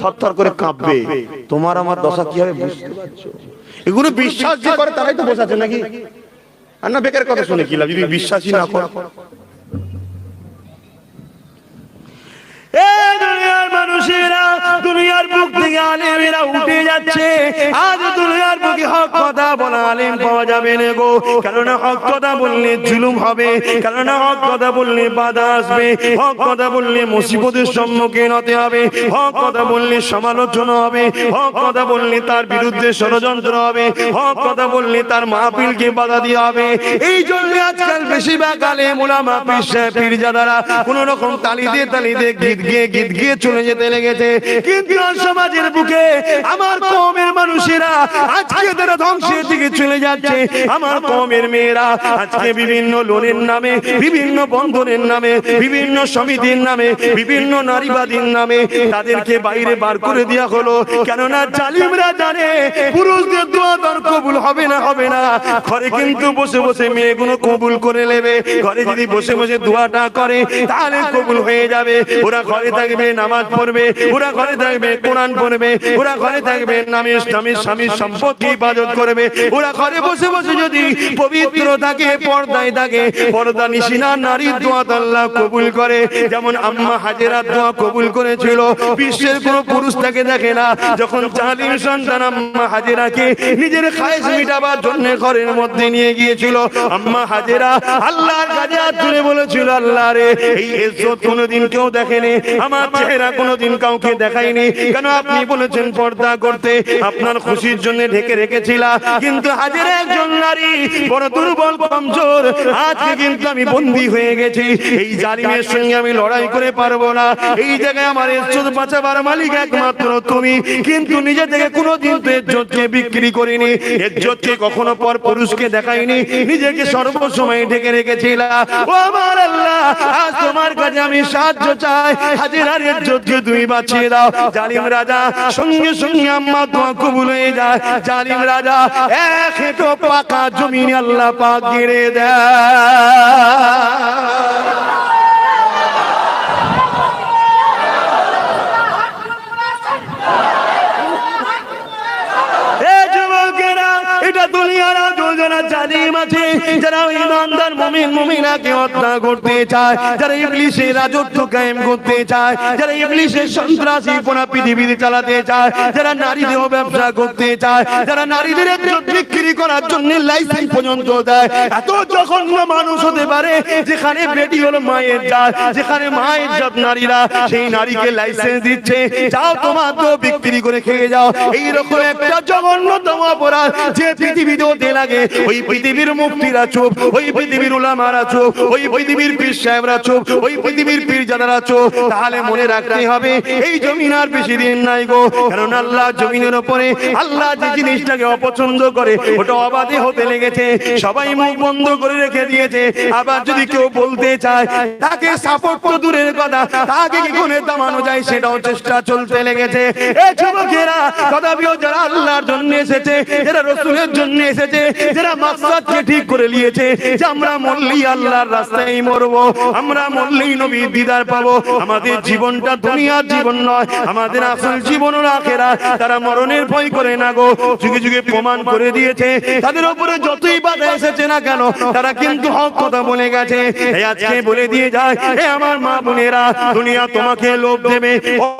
থরথর করে কাঁপবে। তোমার আমার দশা কি হবে বুঝতে পারছ? এগুলো বিশ্বাস যে করে তারাই তো বসে আছে নাকি? আর না বেকার কথা শুনে কি লাভ? যদি বিশ্বাসই না করো। দুনিয়ার মানুষেরা দুনিয়ার বুক থেকে আলেমেরা উঠে যাচ্ছে। আজ দুনিয়ার বুকে হক আলেম পাওয়া যাবে না গো। কেননা হক কথা বললে জুলুম হবে, কেননা হক কথা বললে বাধা আসবে, হক কথা বললে মুসিবতের সম্মুখীন হতে হবে, হক কথা বললে সমালোচনা হবে, হক কথা বললে তার বিরুদ্ধে ষড়যন্ত্র হবে, হক কথা বললে তার মাহফিলকে বাধা দিয়ে হবে। এই জন্য আজকাল বেশিরভাগ আলেম ওলামা সাহেব, পীরজাদারা কোন রকম তালি দিয়ে তালি দিয়ে গীত গিয়ে গীত গিয়ে চলে যেতে লেগেছে। কিন্তু সমাজের বুকে আমার কমের মানুষেরা আজকে তারা ধ্বংসের দিকে চলে যাচ্ছে। আমার কমের মেয়েরা আজকে বিভিন্ন লোনের নামে বিভিন্ন বন্ধনের নামে বিভিন্ন সমিতির নামে বিভিন্ন নারীবাদীর নামে তাদেরকে বাইরে বার করে দেওয়া হলো। কেননা জালিমরা জানে পুরুষদের দোয়া তার কবুল হবে না হবে না। ঘরে কিন্তু বসে বসে মেয়েগুলো কবুল করে নেবে। ঘরে যদি বসে বসে দোয়াটা করে তাহলে কবুল হয়ে যাবে। ওরা ঘরে থাকবে নামাজ পড়বে ওরা ঘরে থাকবে কোরআন পড়বে ওরা ঘরে থাকবে নামে স্বামীর স্বামীর সম্পত্তি ইবাদত করবে ওরা ঘরে বসে বসে যদি পবিত্র থাকে, পর্দায় থাকে, পর্দা নিশিনা নারীর দোয়া তো আল্লাহ কবুল করে। যেমন আম্মা হাজেরার দোয়া কবুল করেছিল, বিশ্বের কোন পুরুষ তাকে দেখে না। যখন জালিম সন্তান আম্মা হাজেরাকে নিজের খায়েশ মিটাবার জন্য ঘরের মধ্যে নিয়ে গিয়েছিল, আম্মা হাজেরা আল্লাহর কাছে হাত তুলে বলেছিল, আল্লাহ রে, এই ইজ্জত কোনোদিন কেউ দেখেনি, আমার চেহারা কোনোদিন কাউকে দেখায়নি। কেন আপনি বলেছেন পর্দা করতে? আপনার খুশির জন্য ঢেকে রেখেছিলা। কিন্তু হাজেরা একজন নারী, বড় দুর্বল, কমজোর। আজকে কিন্তু আমি বন্দী হয়ে গেছি। এই জালিমের সঙ্গে আমি লড়াই করে পারব না। এই জায়গায় আমার ইজ্জত বাঁচাবার মালিক একমাত্র তুমি। কিন্তু নিজে থেকে কোনোদিন তো ইজ্জতকে বিক্রি করিনি। ইজ্জতকে কখনো পর পুরুষকে দেখাইনি। নিজেকে সর্বসময় ঢেকে রেখেছিলা। ও আমার আল্লাহ, আজ তোমার কাছে আমি সাহায্য চাই। হাজিরার ইজ্জতকে তুমি বাঁচিয়ে দাও। জালিম রাজা, সঙ্গে সঙ্গে আম্মা দোয়া কবুল হয়ে যায়। জালিম রাজা এক হেঁটো পাকা জমিনে আল্লাহ পাক গিরে দেয় এ যুবকেরা, এটা দুনিয়ার আজও যারা জালিম আছে যারা ইমানদার মুমিন হত্যা করতে চায়, যারা ইবলিশের রাজত্ব কায়েম করতে চায়, যারা ইবলিশের সন্ত্রাসী পোনা পৃথিবীতে চালাতে চায়, যারা নারীদেহ ব্যবসা করতে চায়, যারা নারীদের বিক্রি করার জন্য লাইসেন্স পর্যন্ত দেয়। এত জঘন্য মানুষ হতে পারে যেখানে বেটি হলো মায়ের জাত, যেখানে মায়ের জাত নারীরা সেই নারীকে লাইসেন্স দিচ্ছে। যাও তোমার তো বিক্রি করে খেয়ে যাও। এইরকম একটা জঘন্যতম অপরাধ যে পৃথিবীতে হতে লাগে। ওই পৃথিবীর মুক্তিরা চুপ, ওই পৃথিবীর উলামারা চুপ ওই পৃথিবীর পীর সাহেবরা চুপ ওই পৃথিবীর পীর জাদারা চুপ তাহলে মনে রাখতে হবে, এই জমিন আর বেশি দিন নাই গো। কারণ আল্লাহ জমিনের উপরে আল্লাহ যে জিনিসটাকে অপছন্দ করে, ওটা অবাধে হতে লেগেছে, সবাই মুখ বন্ধ করে রেখে দিয়েছে। আবার যদি কেউ বলতে চায়, তাকে সাপোর্ট তো দূরের কথা, তাকে কি করে দামানো যায়, সেটাও চেষ্টা চলতে লেগেছে। এই যুবকেরা, তথাপিও যারা আল্লাহর জন্য এসেছে, যারা রসুলের জন্য এসেছে, যারা মাকসাদকে ঠিক করে নিয়েছে, যে আমরা মরলেই আল্লাহর রাস্তায় মরবো। আমরা মরলেই নবীর দিদার পাবো। আমাদের জীবনটা দুনিয়ার জীবন নয়, আমাদের আসল জীবন আখেরা তারা মরণের ভয় করে না গো। যুগে যুগে প্রমাণ করে দিয়েছে, তাদের উপরে যতই বাধা এসেছে না কেন, তারা কিন্তু হক কথা বলে গেছে। আজকে বলে দিয়ে যায় এ আমার মা বোনেরা, দুনিয়া তোমাকে লোভ দেবে,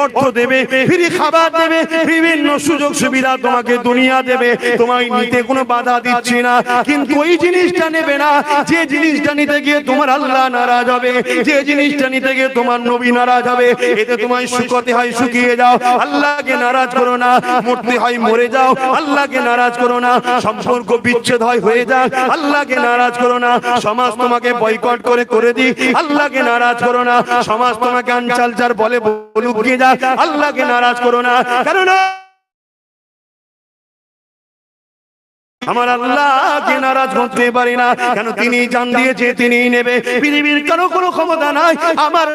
অর্থ দেবে, ফ্রি খাবার দেবে, বিভিন্ন সুযোগ সুবিধা তোমাকে দুনিয়া দেবে। তোমায় নিতে কোনো বাধা দিচ্ছি না। কিন্তু ওই জিনিসটা নেবে না। যে জিনিসটা গিয়ে তোমার আল্লাহ নারাজ হবে। যে জিনিসটা নিতে গিয়ে তোমার নবী নারাজ হবে, এতে তোমায় শুকতে হয়, শুকিয়ে যাও। আল্লাহকে নারাজ করো না, মরতে হয়, মরে যাও। আল্লাহকে নারাজ করো না, সম্পর্ক বিচ্ছেদ হয়, হয়ে যাক। আল্লাহকে নারাজ করো না, সমাজ তোমাকে বয়কট করে করে দিক। আল্লাহকে নারাজ করো না, সমাজ তোমাকে আনচালচার বলে বলুক, গিয়ে যাক। আল্লাহকে নারাজ করো না, কারণ আমার আল্লাহকে নারাজ করতে পারি না। কেন তিনি জান দিয়েছে তিনি নেবে। পৃথিবীর কারও কোনো ক্ষমতা নাই। আমার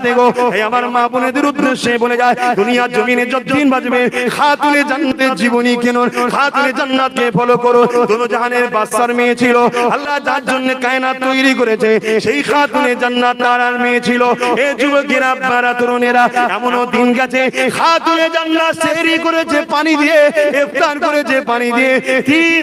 হাতে গো। আমার মা বোনেদের উদ্দেশ্যে বলে যায়, দুনিয়ার জমিনে যতদিন বাজবে খাতুনে জান্নাতের জীবনী কেন খাতুনে জান্নাতকে ফলো করো দোনো জাহানের বাদশার মেয়ে ছিল, আল্লাহ যার জন্য কায়নাত তৈরি করেছে, সেই খাতুনে জান্নাত তার আর মেয়ে ছিল। এ যুবকেরা আপনারা তরুণেরা, এমনও দিন গেছে, খাতুনে জান্নাত সেহরি করেছে পানি দিয়ে, ইফতার করেছে পানি দিয়ে, তিন